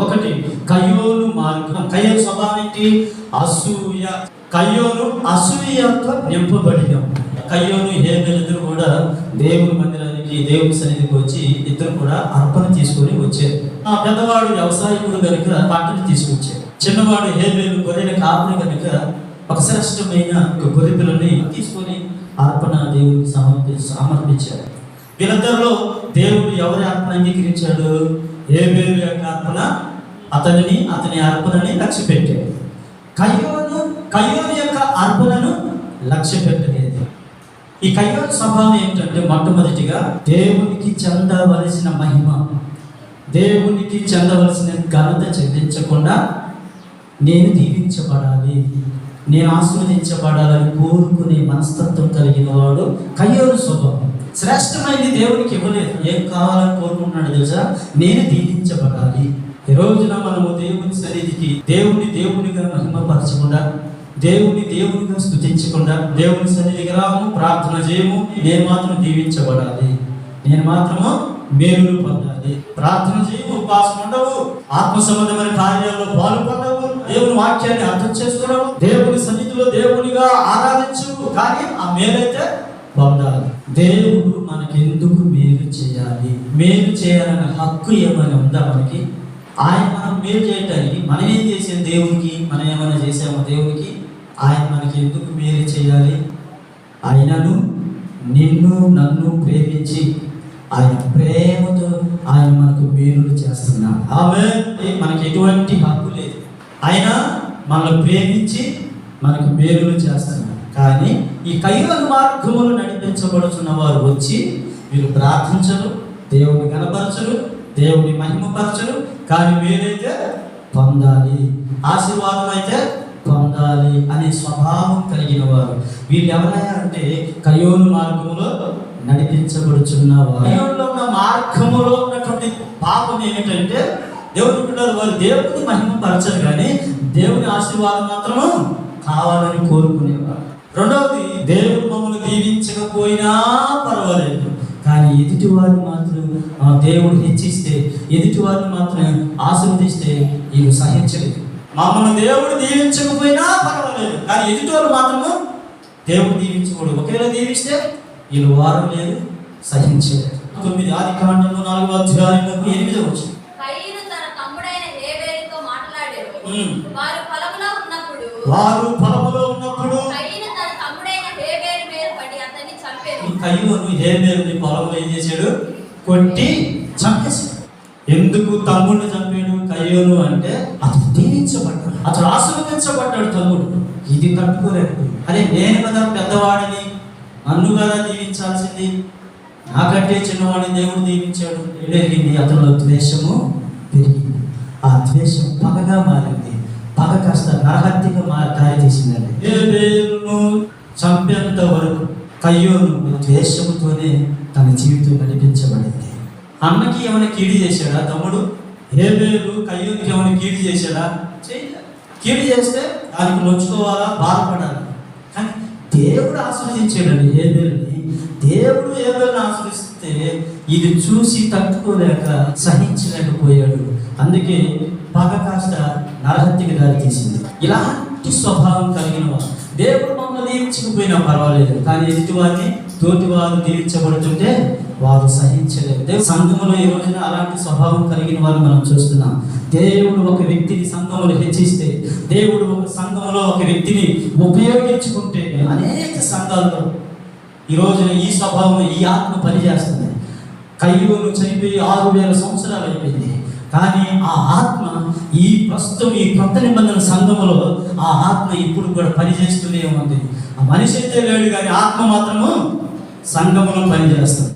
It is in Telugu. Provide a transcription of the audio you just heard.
ఒకటి కయ్యోను మార్గం. కయ్యోను స్వభావం ఏంటి? అసూయ. కయ్యోను అసూయతో నింపబడిన. కయ్యోను హేబెలిద్దరు కూడా దేవుని మందిరానికి దేవుని సన్నిధికి వచ్చి ఇద్దరు కూడా అర్పణ తీసుకొని వచ్చారు. ఆ పెద్దవాడు వ్యవసాయకుడు కనుక పంటను తీసుకొచ్చారు చిన్నవాడు హేబేలు గొర్రెల కాపుని కనుక ఒక శ్రేష్టమైన ఒక గొర్రె పిల్లని తీసుకొని అర్పణ దేవుని సమర్పి సమర్పించారు వీళ్ళందరిలో దేవుడు ఎవరి అర్పణ అంగీకరించాడు? ఏ యొక్క అర్పణ అతనిని అతని అర్పణని లక్ష్య పెట్టాడు కయ్యోను కయ్యోను యొక్క అర్పణను లక్ష్య పెట్టలేదు ఈ కయ్యోను స్వభావం ఏంటంటే మొట్టమొదటిగా దేవునికి చెందవలసిన మహిమ దేవునికి చెందవలసిన ఘనత చెల్లించకుండా నేను దీవించబడాలి నేను ఆస్వాదించబడాలని కోరుకునే మనస్తత్వం కలిగిన వాడు కయ్యోను స్వభావం. శ్రేష్టమైనది దేవునికి ఇవ్వలేదు. ఏం కావాలని కోరుకుంటున్నాడు తెలుసా? నేను దీవించబడాలి. ఈ రోజున మనము దేవుని సన్నిధికి దేవుని దేవునిగా మహిమపరచకుండా దేవుని దేవునిగా స్థుతించకుండా దేవుని సన్నిధికి రాము ప్రార్థన చేయము నేను మాత్రం దీవించబడాలి. నేను మాత్రము మేలులు పొందాలి. ప్రార్థన చేయము ఉపాసం ఉండవు. ఆత్మ సంబంధమైన కార్యాల్లో పాల్గొనవు దేవుని వాక్యాన్ని అర్థం చేసుకోవడం దేవుని సన్నిధిలో దేవునిగా ఆరాధించు. కానీ ఆ మేలైతే పొందాలి. దేవుడు మనకి ఎందుకు మేలు చేయాలి? మేలు చేయాలన్న హక్కు ఏమైనా ఉందా మనకి? ఆయన మనం మేలు చేయటానికి మనం ఏం చేసాం? దేవునికి మనం ఏమైనా చేసామో? దేవునికి? ఆయన మనకి ఎందుకు మేలు చేయాలి? ఆయనను నిన్ను నన్ను ప్రేమించి ఆయన ప్రేమతో ఆయన మనకు మేలులు చేస్తున్నాడు. ఆమె మనకి ఎటువంటి హక్కు లేదు. ఆయన మనల్ని ప్రేమించి మనకు మేలులు చేస్తున్నాడు. కానీ ఈ కైవల మార్గములు నడిపించబడుతున్న వారు వచ్చి మీరు ప్రార్థించరు దేవుని కనపరచరు దేవుని మహిమపరచరు. కానీ మీరైతే పొందాలి. ఆశీర్వాదం అయితే పొందాలి అనే స్వభావం కలిగిన వారు. వీళ్ళు ఎవరయ్యా అంటే కయోను మార్గంలో నడిపించబడుచున్న వారు. కయోనులో ఉన్న మార్గములో ఉన్నటువంటి పాపం ఏమిటంటే దేవుని ఉంటున్నారు వారు దేవుని మహిమపరచరు కానీ దేవుని ఆశీర్వాదం మాత్రము కావాలని కోరుకునేవారు. రెండవది దేవుడు మమ్మల్ని దీవించకపోయినా పర్వాలేదు. కానీ ఎదుటివారు మాత్రం దేవుడు హెచ్చిస్తే ఎదుటివారిని మాత్రం ఆశీర్వదిస్తే వీళ్ళు సహించలేదు. మమ్మల్ని దేవుడు దీవించకపోయినా పర్వాలేదు. కానీ ఎదుటివారు మాత్రము దేవుడు దీవించకూడదు. ఒకవేళ దీవిస్తే వీళ్ళు వారం లేదు సహించలేదు. తొమ్మిది ఆది కాండము నాలుగో అధ్యాయము ఎనిమిదో వచ్చింది కయీను తన తమ్ముడైన హేబేలుతో మాట్లాడాడు ఉమ్. వారు పొలంలో ఉన్నప్పుడు వారు పొలములో ఉన్నప్పుడు కయీను తన తమ్ముడైన హేబేలు మీద పడి అతన్ని చంపారు ఈ కయ్యూను హేబేలుని పొలంలో ఏం చేశాడు? కొట్టి చంపేశాడు ఎందుకు తమ్ముడిని చంపాడు కయ్యూను అంటే అతడు దీవించబడ్డాడు అతడు ఆశీర్వదించబడ్డాడు తమ్ముడు. ఇది తట్టుకోలేకపోయింది. అరే నేను కదా పెద్దవాడిని నన్ను కదా దీవించాల్సింది. నాకంటే చిన్నవాడిని దేవుడు దీవించాడు. పెరిగింది అతనిలో ద్వేషము పెరిగింది. ఆ ద్వేషం పగగా మారింది. పగ కాస్త నరహత్యగా మా దారి తీసిందండి చంపేంత వరకు కయ్యోను ద్వేషముతోనే తన జీవితం నడిపించబడింది. అన్నకి ఏమైనా కీడి చేశాడా తమ్ముడు? హేబేలు కయ్యూనికి ఏమైనా కీడి చేశాడా? చేయలే. కీడి చేస్తే దానికి నొచ్చుకోవాలా బాధపడాలి? కానీ దేవుడు ఆశ్రయించాడండి హేబేలుని. దేవుడు హేబేలుని ఆశ్రయిస్తే ఇది చూసి తట్టుకోలేక సహించలేకపోయాడు. అందుకే పగ కాస్త నరహత్యకి దారి తీసింది. ఇలాంటి స్వభావం కలిగిన వారు దేవుడు మమ్మల్ని దీవించకపోయినా పర్వాలేదు. కానీ ఎదుటివారిని తోటివారు తోటి వారు దీవించబడుతుంటే వారు సహించలేదు దేవుడు సంఘములో ఈ రోజున అలాంటి స్వభావం కలిగిన వారు మనం చూస్తున్నాం. దేవుడు ఒక వ్యక్తిని సంఘములు హెచ్చిస్తే దేవుడు ఒక సంఘములో ఒక వ్యక్తిని ఉపయోగించుకుంటే అనేక సంఘాల్లో ఈ రోజున ఈ స్వభావం ఈ ఆత్మ పనిచేస్తుంది. కయ్యూరు చనిపోయి ఆరు వేల సంవత్సరాలు అయిపోయింది. కానీ ఆ ఆత్మ ఈ ప్రస్తుతం ఈ కొత్త నిబంధన సంఘములో ఆ ఆత్మ ఇప్పుడు కూడా పనిచేస్తూనే ఉంది. ఆ మనిషి అయితే లేడు కానీ ఆత్మ మాత్రము సంఘములో పనిచేస్తుంది.